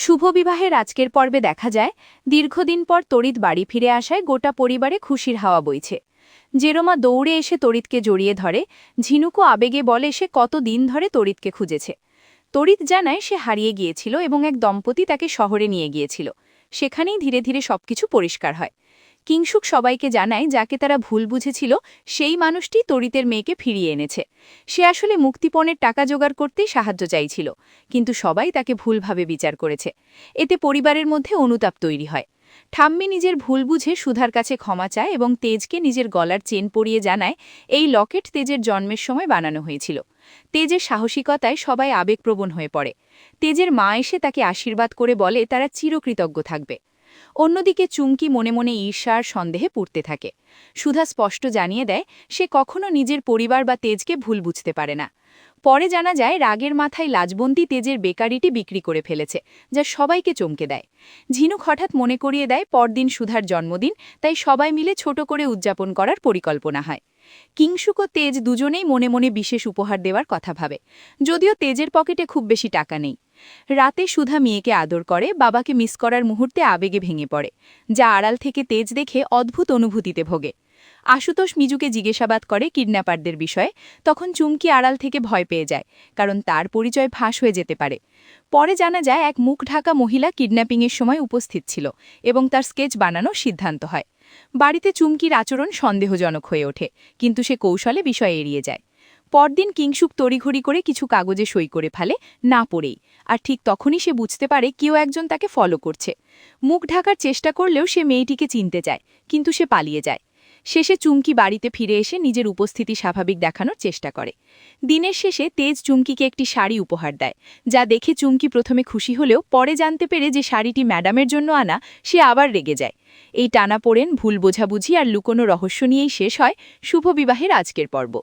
শুভ বিবাহের আজকের পর্বে দেখা যায়, দীর্ঘদিন পর তড়িৎ বাড়ি ফিরে আসায় গোটা পরিবারে খুশির হাওয়া বইছে। জেরোমা দৌড়ে এসে তড়িৎকে জড়িয়ে ধরে, ঝিনুকও আবেগে বলে সে কত দিন ধরে তড়িৎকে খুঁজেছে। তড়িৎ জানায় সে হারিয়ে গিয়েছিল এবং এক দম্পতি তাকে শহরে নিয়ে গিয়েছিল। সেখানেই ধীরে ধীরে সবকিছু পরিষ্কার হয়। কিংসুক সবাইকে জানায়, যাকে তারা ভুল বুঝেছিল, সেই মানুষটি তরিতের মেয়েকে ফিরিয়ে এনেছে। সে আসলে মুক্তিপণের টাকা জোগাড় করতেই সাহায্য চাইছিল, কিন্তু সবাই তাকে ভুলভাবে বিচার করেছে। এতে পরিবারের মধ্যে অনুতাপ তৈরি হয়। ঠাম্মি নিজের ভুল বুঝে সুধার কাছে ক্ষমা চায় এবং তেজকে নিজের গলার চেন পরিয়ে জানায়, এই লকেট তেজের জন্মের সময় বানানো হয়েছিল। তেজের সাহসিকতায় সবাই আবেগপ্রবণ হয়ে পড়ে। তেজের মা এসে তাকে আশীর্বাদ করে বলে, তারা চিরকৃতজ্ঞ থাকবে। অন্যদিকে চুমকি মনে মনে ঈর্ষার সন্দেহে পড়তে থাকে। সুধা স্পষ্ট জানিয়ে দেয়, সে কখনো নিজের পরিবার বা তেজকে ভুল বুঝতে পারে না। পরে জানা যায়, রাগের মাথায় লাজবন্দি তেজের বেকারিটি বিক্রি করে ফেলেছে, যা সবাইকে চমকে দেয়। ঝিনুক হঠাৎ মনে করিয়ে দেয়, পরদিন সুধার জন্মদিন, তাই সবাই মিলে ছোট করে উদযাপন করার পরিকল্পনা হয়। কিংসুক ও তেজ দুজনেই মনে মনে বিশেষ উপহার দেওয়ার কথা ভাবে। যদিও তেজের পকেটে খুব বেশি টাকা নেই। রাতে সুধা মেয়েকে আদর করে, বাবাকে মিস করার মুহূর্তে আবেগে ভেঙে পড়ে, যা আড়াল থেকে তেজ দেখে অদ্ভুত অনুভূতিতে ভোগে। আশুতোষ মিজুকে জিজ্ঞাসাবাদ করে কিডন্যাপারদের বিষয়ে, তখন চুমকি আড়াল থেকে ভয় পেয়ে যায়, কারণ তার পরিচয় ফাঁস হয়ে যেতে পারে। পরে জানা যায়, এক মুখ ঢাকা মহিলা কিডন্যাপিংয়ের সময় উপস্থিত ছিল এবং তার স্কেচ বানানোর সিদ্ধান্ত হয়। বাড়িতে চুমকির আচরণ সন্দেহজনক হয়ে ওঠে, কিন্তু সে কৌশলে বিষয় এড়িয়ে যায়। পরদিন কিংসুক তড়িঘড়ি করে কিছু কাগজে সই করে ফেলে, না পড়েই, আর ঠিক তখনই সে বুঝতে পারে কেউ একজন তাকে ফলো করছে। মুখ ঢাকার চেষ্টা করলেও সে মেয়েটিকে চিনতে চায়, কিন্তু সে পালিয়ে যায়। শেষে চুমকি বাড়িতে ফিরে এসে নিজের উপস্থিতি স্বাভাবিক দেখানোর চেষ্টা করে। দিনের শেষে তেজ চুমকিকে একটি শাড়ি উপহার দেয়, যা দেখে চুমকি প্রথমে খুশি হলেও পরে জানতে পেরে যে শাড়িটি ম্যাডামের জন্য আনা, সে আবার রেগে যায়। এই টানা পড়েন ভুল বোঝাবুঝি আর লুকোনো রহস্য নিয়েই শেষ হয় শুভ বিবাহের আজকের পর্ব।